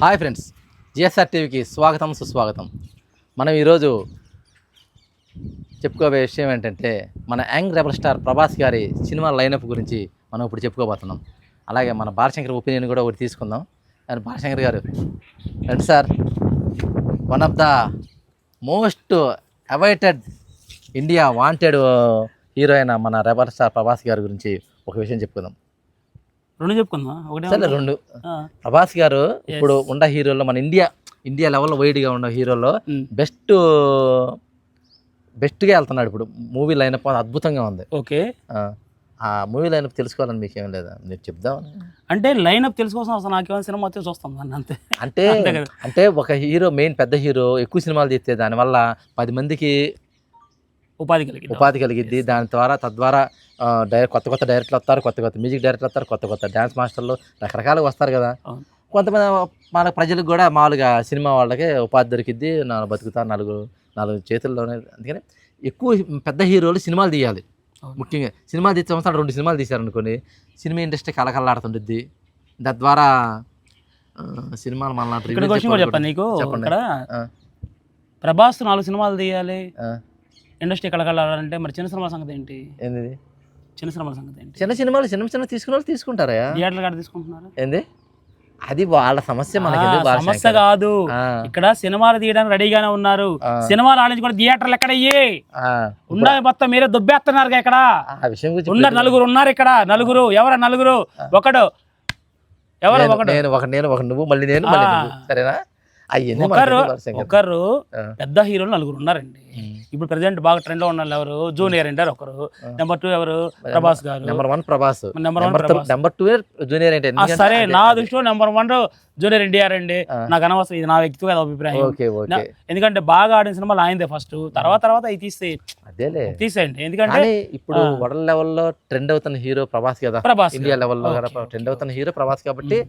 Hi friends GSR టీవీకి స్వాగతం సుస్వాగతం. మనం ఈరోజు చెప్పుకోబోయే విషయం ఏంటంటే మన యాంగ్ రెబల్ స్టార్ ప్రభాస్ గారి సినిమా లైనప్ గురించి మనం ఇప్పుడు చెప్పుకోబోతున్నాం. అలాగే మన బాలశంకర్ ఒపీనియన్ కూడా ఒకటి తీసుకుందాం. అండ్ బాలశంకర్ గారు రండి sir. One of the most awaited India wanted hero అయిన మన రెబల్ స్టార్ ప్రభాస్ గారి గురించి ఒక విషయం చెప్పుకుందాం. రెండు చెప్పుకుందాం ఒకటే సరే రెండు. ప్రభాస్ గారు ఇప్పుడు ఉన్న హీరోల్లో మన ఇండియా ఇండియా లెవెల్లో వైడ్గా ఉన్న హీరోలో బెస్ట్ బెస్ట్గా వెళ్తున్నాడు ఇప్పుడు. మూవీ లైనప్ అద్భుతంగా ఉంది. ఓకే. ఆ, మూవీ లైనప్ తెలుసుకోవాలని మీకు ఏం లేదా? మీరు చెప్దామని అంటే లైన్ అప్ తెలుసుకోవాల్సిన అవసరం నాకేమైనా సినిమా వస్తే చూస్తాం అంతే. అంటే. అంటే ఒక హీరో మెయిన్ పెద్ద హీరో ఎక్కువ సినిమాలు తీస్తే దానివల్ల పది మందికి ఉపాధి కలిగి ఉపాధి కలిగిద్ది దాని ద్వారా తద్వారా డైరెక్ట్ కొత్త కొత్త డైరెక్టర్లు వస్తారు కొత్త కొత్త మ్యూజిక్ డైరెక్టర్లు వస్తారు కొత్త కొత్త డ్యాన్స్ మాస్టర్లు రకరకాలుగా వస్తారు కదా. కొంతమంది మన ప్రజలకు కూడా మామూలుగా సినిమా వాళ్ళకి ఉపాధి దొరికిద్ది. నాలుగు బతుకుతారు నాలుగు నాలుగు చేతుల్లోనే. అందుకని ఎక్కువ పెద్ద హీరోలు సినిమాలు తీయాలి. ముఖ్యంగా సినిమా తీసే సంవత్సరాలు రెండు సినిమాలు తీశారనుకోండి సినిమా ఇండస్ట్రీ కలకల్లాడుతుంటుంది తద్వారా సినిమాలు మళ్ళీ నీకు. చెప్పండి. ఇక్కడ ఆ, ప్రభాస్ నాలుగు సినిమాలు తీయాలి. ఇండస్ట్రీ కలగాలంటే మరి చిన్న సినిమాల సంగతి ఏంటి? ఏంది చిన్న సినిమాల సంగతి ఏంటి? చిన్న సినిమాలు చిన్న చిన్న తీసుకున్న వాళ్ళు తీసుకుంటారా థియేటర్లు కాడ తీసుకుంటున్నారు? ఏంది? అది వాళ్ళ సమస్య మనకి సమస్య? కాదు. ఇక్కడ సినిమాలు తీయడానికి రెడీగానే ఉన్నారు. సినిమాలు ఆడించి కూడా థియేటర్లు ఎక్కడ ఉండాలి మొత్తం మీరే దుబ్బేస్తున్నారు ఇక్కడ. ఉన్నారు నలుగురు ఉన్నారు ఇక్కడ. నలుగురు ఎవరు నలుగురు? ఒకడు. ఎవరు ఒకడు? నేను ఒక నేను ఒక నువ్వు మళ్ళీ నేను సరేనా? ఒకరు ఒకరు. పెద్ద హీరోలు నలుగురు ఉన్నారండి. ఇప్పుడు ప్రెసెంట్ బాగా ట్రెండ్లో ఉన్న వాళ్ళు ఎవరు? జూనియర్ ఎన్టీఆర్ ఒకరు. నెంబర్ టూ ఎవరు? ప్రభాస్ గారు. Number one Prabhas. Number one number two junior ఆ, సరే నా దృష్టిలో నెంబర్ వన్ జూనియర్ ఎన్టీఆర్ అండి. నాకు అనవసరం ఇది నా వ్యక్తిగత అభిప్రాయం. ఎందుకంటే బాగా ఆడిన సినిమాలు ఆయనదే ఫస్ట్ తర్వాత తర్వాత అవి తీస్తే అదేలే. తీసేయండి. ఎందుకంటే ఇప్పుడు. వరల్డ్ లెవెల్లో ట్రెండ్ అవుతున్న హీరో ప్రభాస్ కదా. ప్రభాస్ ఇండియా. లెవెల్లో ట్రెండ్ అవుతున్న హీరో ప్రభాస్ కాబట్టి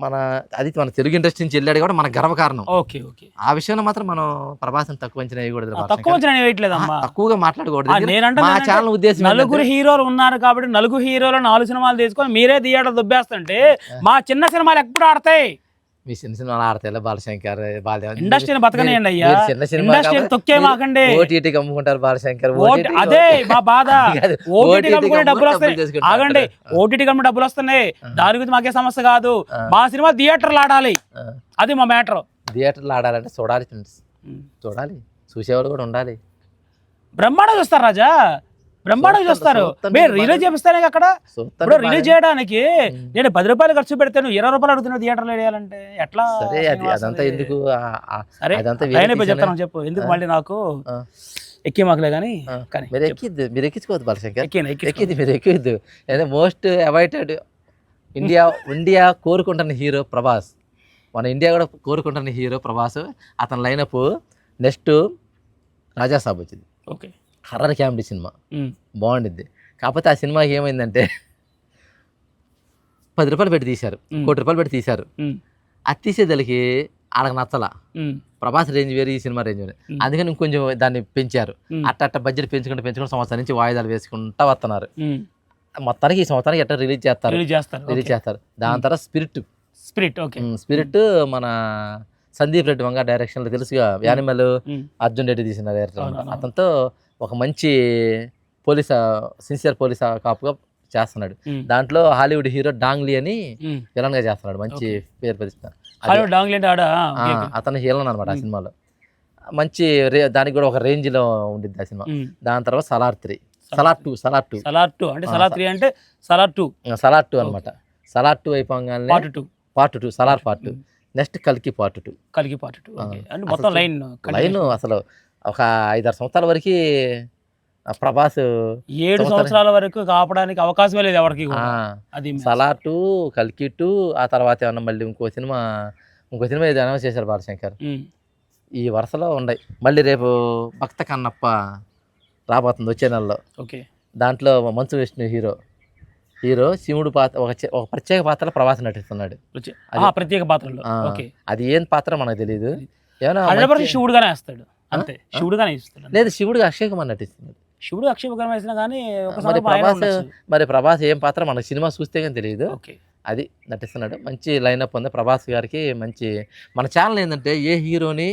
మన అది మన తెలుగు ఇండస్ట్రీ నుంచి వెళ్ళాడు కూడా మన గర్వకారణం ఓకే ఓకే. ఆ విషయంలో మాత్రం మనం ప్రభాస్ని తక్కువ అంచనా వేయకూడదు తక్కువ వచ్చిన వేయట్లేదమ్మా. ఆ, తక్కువగా మాట్లాడకూడదు. మా ఛానల్ ఉద్దేశం నలుగురు హీరోలు ఉన్నారు కాబట్టి నలుగురు హీరోలు నాలుగు సినిమాలు తీసుకొని మీరే థియేటర్ దుబ్బేస్తుంటే మా చిన్న సినిమాలు ఎప్పుడు ఆడతాయి? మీ చిన్న సినిమాలు ఆడతాయి బాలశంకర్ బాల ఇండస్ట్రీని బతకనియండి అయ్యా. చిన్న సినిమా తొక్కే మాకండి ఓటీటీకి అమ్ముకుంటారు బాలశంకర్ అదే మా బాధ. ఓటీటీ OTT కమ్ముకునే డబ్బులు వస్తాయి. ఆగండి ఓటీటీ కమ్ముకునే డబ్బులు వస్తున్నాయి. దాని గురించి మాకే సమస్య కాదు. మా సినిమా థియేటర్లు ఆడాలి. అది మా మ్యాటర్. థియేటర్లో ఆడాలంటే చూడాలి చూడాలి. చూసేవాళ్ళు కూడా ఉండాలి. బ్రహ్మాండ చూస్తారు రాజా. బ్రహ్మాండ చూస్తారు మీరు రిలీజ్ చేపిస్తానే అక్కడ ఇప్పుడు. రిలీజ్ చేయడానికి. నేను పది రూపాయలు ఖర్చు పెడితే నువ్వు ఇరవై రూపాయలు అడుగుతున్నావు థియేటర్లో వేయాలంటే ఎట్లా సరే అది శ్రీనివాస్ అదంతా అది? ఎందుకు? చెప్తాను చెప్పు ఎందుకు. మళ్ళీ నాకు. ఎక్కి మాకులే కానీ. కానీ మీరు ఎక్కిద్దు మీరు ఎక్కించుకోవద్దు బాలశంకర్ ఎక్కిద్ది మీరు ఎక్కిద్దు అదే మోస్ట్ అవైటెడ్ ఇండియా ఇండియా కోరుకుంటున్న హీరో ప్రభాస్ మన ఇండియా కూడా కోరుకుంటున్న హీరో ప్రభాస్ అతని లైనప్ నెక్స్ట్ రాజాసాబ్ వచ్చింది ఓకే హర్రర్ కామెడీ సినిమా. బాగుండిద్ది కాకపోతే ఆ సినిమాకి ఏమైందంటే పది రూపాయలు పెట్టి తీశారు. కోటి రూపాయలు పెట్టి తీశారు. అది తీసేదలికి వాళ్ళకి నచ్చల. ప్రభాస్ రేంజ్ వేరు ఈ సినిమా రేంజ్ వేరు. అందుకని ఇంకొంచెం దాన్ని పెంచారు. అట్ట అట్ట బడ్జెట్ పెంచుకుంటూ పెంచుకుంటూ సంవత్సరం నుంచి వాయిదాలు వేసుకుంటా వస్తున్నారు. మొత్తానికి ఈ సంవత్సరానికి ఎట్లా రిలీజ్ చేస్తారు రిలీజ్ చేస్తారు రిలీజ్ చేస్తారు దాని తర్వాత స్పిరిట్ స్పిరిట్ ఓకే స్పిరిట్ మన సందీప్ రెడ్డి వంగ డైరెక్షన్లో తెలుసుగా యానిమల్. అర్జున్ రెడ్డి తీసిన డైరెక్టర్. అతనితో ఒక మంచి పోలీస్ సిన్సియర్ పోలీస్ కాపుగా చేస్తున్నాడు. దాంట్లో హాలీవుడ్ హీరో డాంగ్లీ అని. విలన్గా చేస్తున్నాడు. మంచి పేరు ప్రతిష్ట. అతను హీరోన్ అనమాట ఆ. సినిమాలో. మంచి రే దానికి కూడా ఒక రేంజ్లో ఉండిద్ది ఆ సినిమా. దాని తర్వాత Salaar three. Salaar two Salaar two. Salaar two. అంటే సలార్ త్రీ అంటే సలార్ టూ. సలార్ టూ అనమాట సలార్ టూ అయిపోగానే part two. Part two Salaar part. Next కల్కి పార్ట్ టూ. కలిగి పార్ట్ టూ. అంటే మొత్తం లైన్ లైన్ అసలు ఒక ఐదారు సంవత్సరాల వరకు ప్రభాస్ ఏడు సంవత్సరం- సంవత్సరాల వరకు కాపడానికి అవకాశమే లేదు ఎవరికి. అది సలార్ టూ కల్కి టూ ఆ తర్వాత ఏమన్నా మళ్ళీ ఇంకో సినిమా ఇంకో సినిమా ఏదో అనౌన్స్ చేశారు బాలశంకర్. ఈ వరుసలో ఉన్నాయి. మళ్ళీ రేపు భక్త కన్నప్ప రాబోతుంది వచ్చే నెలలో. ఓకే. దాంట్లో మంచు విష్ణు హీరో. హీరో శివుడు పాత్ర ఒక ఒక ప్రత్యేక పాత్ర ప్రభాస్ నటిస్తున్నాడు. ప్రత్యేక పాత్రలో. అది ఏం పాత్ర మనకు తెలియదు ఏమైనా శివుడుగానే వేస్తాడు. అంతే. శివుడుగానే ఇస్తాడు అంతే. లేదు శివుడు అక్షయ్ కుమార్ నటిస్తున్నాడు శివుడు అక్షయపురం వేసినా కానీ మరి ప్రభాస్. మరి ప్రభాస్ ఏం పాత్ర? మనకు సినిమా చూస్తే కానీ తెలియదు. ఓకే. అది నటిస్తున్నాడు. మంచి లైనప్ ఉంది. ప్రభాస్ గారికి మంచి మన ఛానల్ ఏంటంటే ఏ హీరోని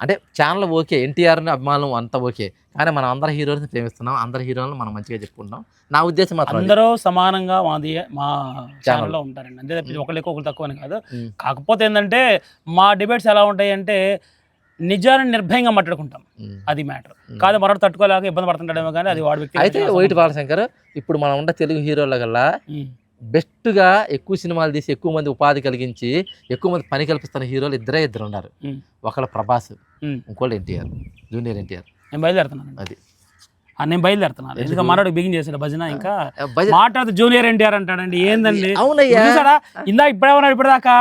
అంటే ఛానల్ ఓకే ఎన్టీఆర్ని అభిమానం అంతా ఓకే. కానీ మనం అందరు హీరోని ప్రేమిస్తున్నాం. అందరు హీరోలను మనం మంచిగా చెప్పుకుంటాం నా ఉద్దేశం మాత్రం అది. అందరూ సమానంగా మాది మా ఛానల్లో ఉంటారండి. అంతే తప్పించి ఒకళ్ళు ఎక్కువ ఒకళ్ళు తక్కువ అని కాదు. కాకపోతే ఏంటంటే మా డిబేట్స్ ఎలా ఉంటాయి అంటే నిజాన్ని నిర్భయంగా మాట్లాడుకుంటాం. అది మ్యాటర్. కాదు మరొకటి తట్టుకోలేక ఇబ్బంది పడుతుంటాడేమో కానీ అది వాడి వ్యక్తి అయితే వైట్ బాలశంకర్ ఇప్పుడు మనం ఉన్న తెలుగు హీరోల కల్లా బెస్ట్గా ఎక్కువ సినిమాలు తీసి ఎక్కువ మంది ఉపాధి కలిగించి ఎక్కువ మంది పని కల్పిస్తున్న హీరోలు ఇద్దరే ఇద్దరు ఉన్నారు. ఒకళ్ళు ప్రభాస్ ఇంకోళ్ళు ఎన్టీఆర్ జూనియర్ ఎన్టీఆర్. నేను బయలుదేరుతున్నాను. అది. నేను బయలుదేరుతున్నాను. ఎందుకంటే మనోడు బిగిన్ చేశాడు భజన ఇంకా. మాట్లాడుతూ జూనియర్ ఎన్టీఆర్ అంటాడండి ఏందండి? అవునయ్యా. ఇందా ఇప్పుడే ఉన్నాడు ఇప్పటిదాకా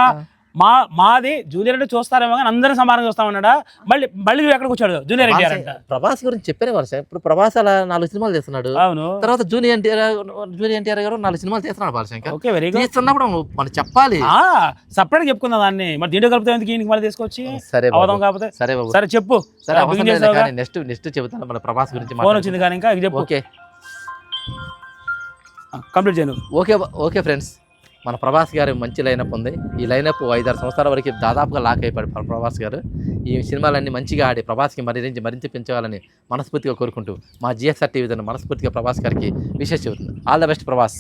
మా మాది జూనియర్ అంటే చూస్తారేమో కానీ అందరూ సమానంగా చూస్తామన్నాడా మళ్ళీ మళ్ళీ నువ్వు ఎక్కడికి వచ్చాడు? జూనియర్ ఎన్టీఆర్ అంట. ప్రభాస్ గురించి చెప్పానే వర్ష ఇప్పుడు ప్రభాస్ అలా నాలుగు సినిమాలు తీస్తున్నాడు అవును. తర్వాత జూనియర్ ఎన్టీఆర్ జూనియర్ ఎన్టీఆర్ గారు నాలుగు సినిమాలు తీస్తున్నాడు బాలశంకర్. ఓకే వెరీ గుడ్ తీస్తున్నప్పుడు మనం చెప్పాలి. సపరేట్ చెప్పుకుందాం దాన్ని. మరి దీంట్లో కలిపితే ఎందుకు ఈయనకి మళ్ళీ తీసుకొచ్చి? సరే అవదాం కాకపోతే? సరే బాబు. సరే చెప్పు. సరే నెక్స్ట్ నెక్స్ట్ చెబుతాను మన ప్రభాస్ గురించి ఫోన్. వచ్చింది కానీ ఇంకా ఇది చెప్పు. ఓకే. కంప్లీట్ చేయను ఓకే ఓకే ఫ్రెండ్స్. మన ప్రభాస్ గారి మంచి లైనప్ ఉంది. ఈ లైనప్ ఐదారు సంవత్సరాల వరకు దాదాపుగా లాక్ అయిపోయాడు ప్రభాస్ గారు. ఈ సినిమాలన్నీ మంచిగా ఆడి ప్రభాస్కి మరింత మరింత పెంచాలని మనస్ఫూర్తిగా కోరుకుంటూ మా జిఎస్ఆర్ టీవీ మనస్ఫూర్తిగా ప్రభాస్ గారికి విషయం చెబుతుంది ఆల్ ద బెస్ట్ ప్రభాస్.